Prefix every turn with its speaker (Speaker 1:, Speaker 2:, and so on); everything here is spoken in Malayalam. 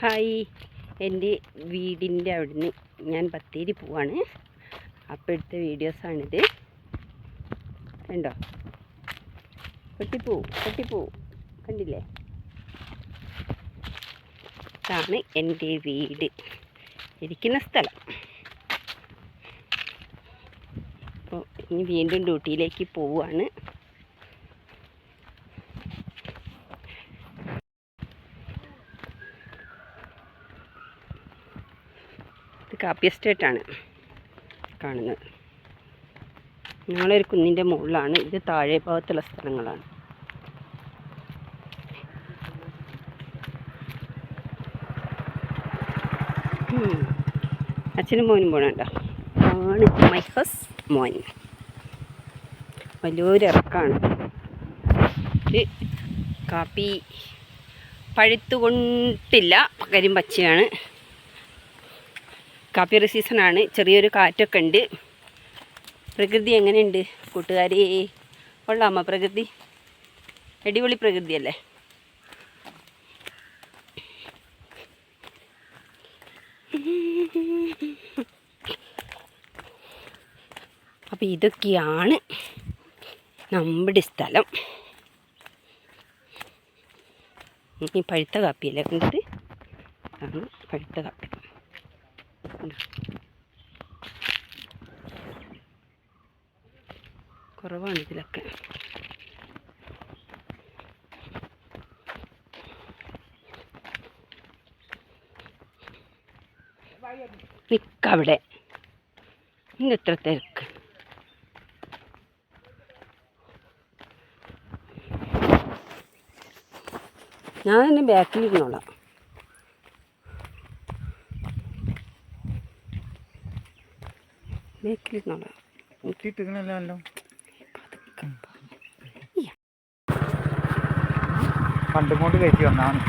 Speaker 1: ഹായ്. എന്റെ വീടിന്റെ അവിടുന്ന് ഞാൻ ബത്തേരി പോവാണ്. അപ്പോൾ എടുത്ത വീഡിയോസാണിത്. കണ്ടോ? പൊട്ടിപ്പോ പൊട്ടിപ്പോ കണ്ടില്ലേ? ഇതാണ് എന്റെ വീട്. ഇരിക്കുന്ന സ്ഥലം. അപ്പോൾ ഇനി വീണ്ടും ഡ്യൂട്ടിയിലേക്ക് പോവുകയാണ് കാപ്പി എസ്റ്റേറ്റാണ് കാണുന്നത്. ഞങ്ങളൊരു കുന്നിന്റെ മുകളിലാണ്. ഇത് താഴെ ഭാഗത്തുള്ള സ്ഥലങ്ങളാണ്. അച്ഛനും മോനും പോണണ്ട ആണ് മൈ ഹസ് മോൻ. വലിയൊരു ഇറക്കാണ്. കാപ്പി പഴുത്തുകൊണ്ടില്ല പകരം പച്ചയാണ്. കാപ്പി സീസണാണ് ചെറിയൊരു കാറ്റൊക്കെ ഉണ്ട്. പ്രകൃതി എങ്ങനെയുണ്ട്? കൂട്ടുകാരേ കൊള്ളാമോ പ്രകൃതി? അടിപൊളി പ്രകൃതിയല്ലേ? അപ്പോൾ ഇതൊക്കെയാണ് നമ്മുടെ സ്ഥലം. ഈ പഴുത്ത കാപ്പിയല്ലേ അതാണ് പഴുത്ത കാപ്പി? കുറവാണ് ഇതിലൊക്കെ. നിക്കവിടെ ഇന്ന് എത്ര തിരക്ക്? ഞാൻ തന്നെ ബാക്കിലിരുന്നോളാം ബാക്കിലിരുന്നോളാം
Speaker 2: കുത്തിയിട്ടിങ്ങനല്ലോ പണ്ടും കൊണ്ട് കയറ്റി വന്നാണ്